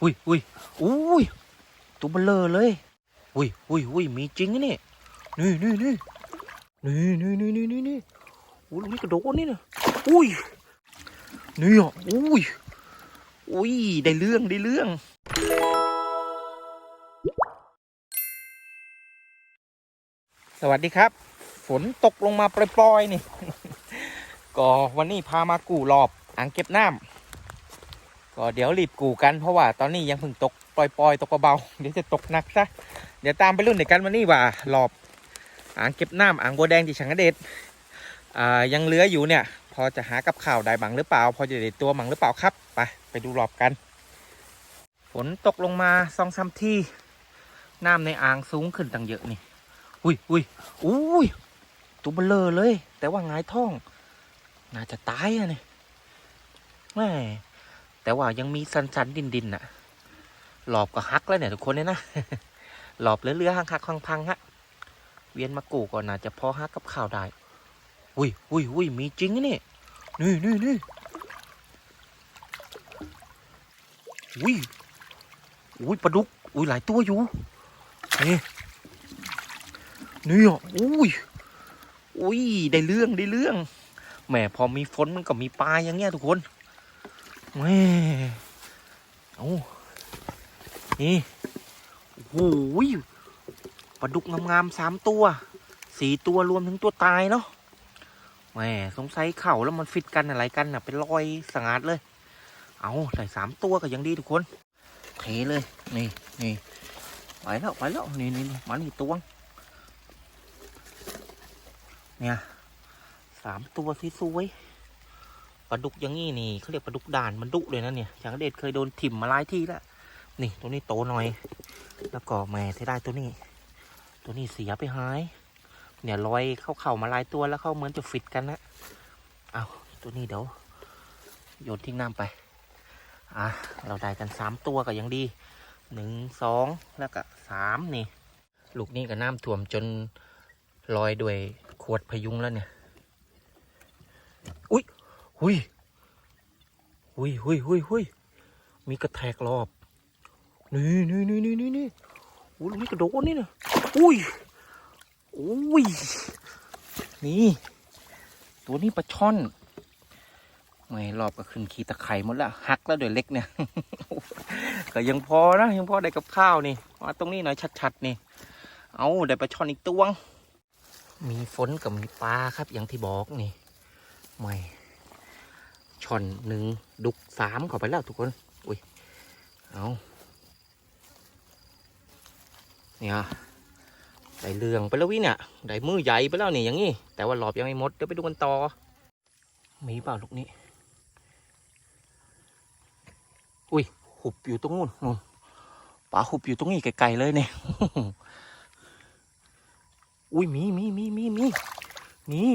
อุ้ยอุ้ยอุ้ยตัวเบลอเลย อุ้ยอุ้ยอุ้ยมีจริงนะนี่นี่นี่นี่นี่นี่นี่นี่นี่นี่โอ้ลูกนี่กระโดดนี่นะอุ้ยนี่อะอุ้ยอุ้ยได้เรื่องได้เรื่องสวัสดีครับ ฝนตกลงมาปล่อยๆนี่ ก็วันนี้พามากู่รอบ อ่างเก็บน้ำ ก็เดี๋ยวรีบกู่กันเพราะว่าตอนนี้ยังเพิ่งตกปล่อยๆตกเบาเดี๋ยวจะตกหนักซะเดี๋ยวตามไปรุ่นเดียวกันวันนี้ว่ารอบอ่างเก็บน้ำอ่างบัวแดงที่ชังกระเดชอ่ายังเหลืออยู่เนี่ย พอจะหากับข่าวได้บังหรือเปล่า พอจะได้ตัวบังหรือเปล่าครับไปไปดูรอบกัน ฝนตกลงมาสองสามที่น้ำในอ่างสูงขึ้นตั้งเยอะนี่อุ้ยอุ้ยอุ้ยตัวเบลอเลย แต่ว่าหงายท้อง น่าจะตายอะนี่แม่ แต่ว่ายังมีสันสันดินดินๆน่ะหลอบก็ฮักแล้วเนี่ยทุกคนเนี่ยนะหลอบเรือๆหักหักพังพังๆฮะเวียนมากูก่อนน่าจะพอฮักกับข้าวได้อุ้ยอุ้ยอุ้ยมีจริงนี่นี่นี่นี่อุ้ยอุ้ยปลาดุกอุ้ยหลายตัวอยู่นี่นี่อะอุ้ยอุ้ยได้เรื่องได้เรื่องแหมพอมีฝนมันก็มีปลาอย่างเงี้ยทุกคน แหมเอานี่โอ้โหปลาดุกงามๆสามตัวสี่ตัวรวมถึงตัวตายเนาะแหมสงสัยเข่าแล้วมันฟิตกันอะไรกันน่ะ เป็นรอยสงาดเลย เอาได้สามตัวก็ยังดีทุกคนเทเลยนี่นี่ไปแล้วไปแล้วนี่นี่มันอีกตัวงเนี่ยสามตัวสวยๆ ปลาดุกอย่างงี้นี่เขาเรียกปลาดุกด่านมันดุเลยนะเนี่ยอย่างเด็ดเคยโดนถิ่มมาหลายที่แล้วนี่ตัวนี้โตหน่อย แล้วก็แม่ที่ได้ตัวนี้ ตัวนี้เสียไปหาย เนี่ยลอยเข้าเข่ามาหลายตัวแล้วเข้าเหมือนจะฟิตกันนะเอาตัวนี้เดี๋ยวโยนทิ้งน้ำไปอะเราได้กันสามตัวก็ยังดีหนึ่งสองแล้วก็สามนี่ ลูกนี้ก็น้ำท่วมจนลอยด้วยขวดพยุงแล้วเนี่ย อุ้ย หุยหุยหุยหุยหุยมีกระแทกรอบ นี่นี่นี่นี่นี่นี่อุ้ยลูกนี้กระโดดนี่นะอุ้ยอุ้ย นี่ ตัวนี้ปลาช่อน ไม่รอบก็ขึ้นขีตะไคร่หมดแล้วหักแล้วเดี๋ยวเล็กเนี่ย ก็ยังพอนะยังพอได้กับข้าวนี่ มาตรงนี้หน่อยชัดๆนี่ เอาได้ปลาช่อนอีกตัวง มีฝนกับมีปลาครับอย่างที่บอกนี่ ไม่ ช่อนหนึ่งดุกสามเข้าไปแล้วทุกคน อุ้ย เอาเนี่ยได้เรื่องไปแล้ววิเนี่ยได้มือใหญ่ไปแล้วนี่อย่างนี้ แต่ว่ารอบยังไม่หมด เดี๋ยวไปดูกันต่อ มีเปล่าลูกนี้ อุ้ย หุบอยู่ตรงนู้นนู่นปลาหุบอยู่ตรงนี้ไกลๆเลยเนี่ย อุ้ยมีมีมีมีมีนี่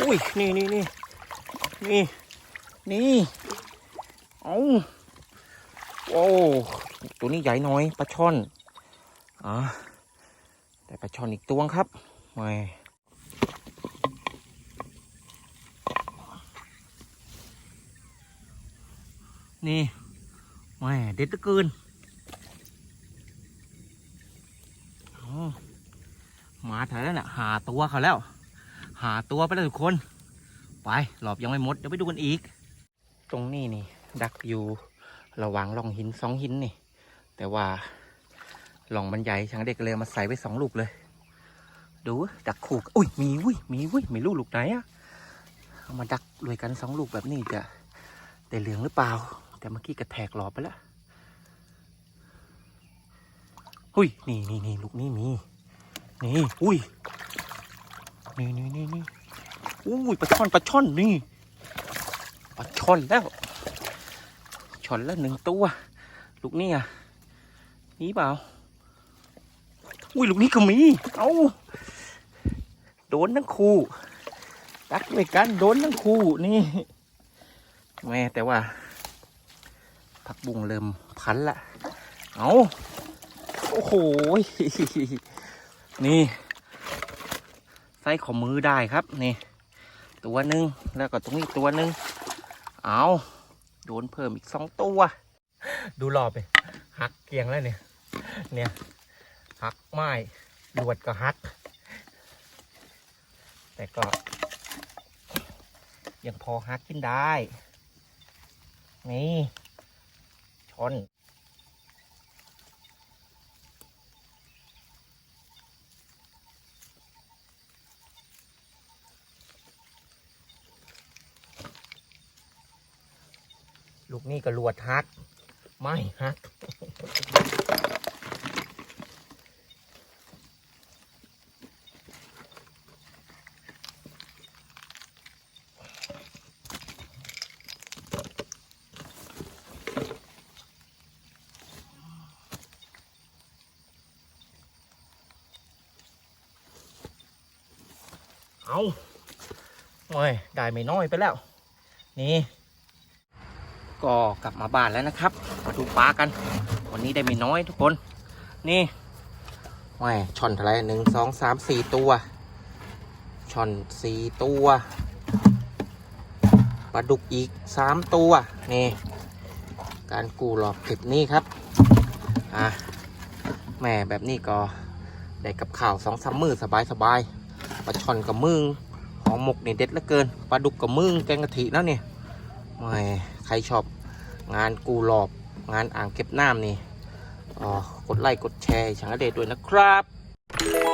อุ้ย นี่นี่นี่ นี่ นี่เอาโอ้ตัวนี้ใหญ่น่อยปลาช่อนอ่าแต่ปลาช่อนอีกตัวครับไม่นี่แหมเด็ดเหลือเกินมาถ่ายแล้วน่ะหาตัวเขาแล้ว หาตัวไปแล้วทุกคน ไปหลอบยังไม่หมด เดี๋ยวไปดูกันอีก ตรงนี้นี่ ดักอยู่ระหว่างร่องหินสองหินนี่ แต่ว่าหล่องมันใหญ่ช่างเด็กเลยมาใส่ไว้สองลูกเลย ดูดักขู่อุ้ยมีวุ้ยมีวุ้ยไม่รู้ลูกไหนอะเอามาดักด้วยกันสองลูกแบบนี้จะได้เหลืองหรือเปล่า แต่เมื่อกี้กระแทกหลอบไปแล้วหุ้ยนี่นี่นี่ลูกนี้มีนี่อุ้ยนี่นี่นี่นี่ อุ้ยปลาช่อนปลาช่อนนี่ปลาช่อนแล้วช่อนแล้วหนึ่งตัวลูกนี้อะนี่เปล่าอุ้ยลูกนี้ก็มีเอาโดนทั้งคู่ตักด้วยกันโดนทั้งคู่นี่แม่แต่ว่าผักบุ้งเริ่มพันละเอาโอ้โหนี่ไส้ของมือได้ครับนี่ ตัวหนึ่งแล้วก็ตรงนี้ตัวหนึ่งเอาโดนเพิ่มอีกสองตัว ดูรอบไปหักเกียงแล้วเนี่ย เนี่ยหักไม้ลวดก็หัก แต่ก็ ยังพอหักขึ้นได้ นี่ชน ลูกนี่ก็ลวดฮัก ไม่ฮัก เอาโอ้ย ได้ไม่น้อยไปแล้ว นี่ ก็กลับมาบ้านแล้วนะครับ มาดูปลากัน วันนี้ได้ไม่น้อยทุกคน นี่แหม่ช่อนเท่าไรหนึ่งสองสามสี่ตัวช่อนสี่ตัวปลาดุกอีกสามตัวนี่การกูหลอกเก็บนี่ครับอะแหม่แบบนี้ก็ได้กับข่าวสองสามมือสบายสบายๆปลาช่อนกับมึงหอมหมกนี่เด็ดเหลือเกินปลาดุกกับมึงแกงกะทิแล้วเนี่ย ไม่ใครชอบงานกูหลอบ งานอ่างเก็บน้ำนี่อ๋อกดไลค์กดแชร์ช่างเดชด้วยนะครับ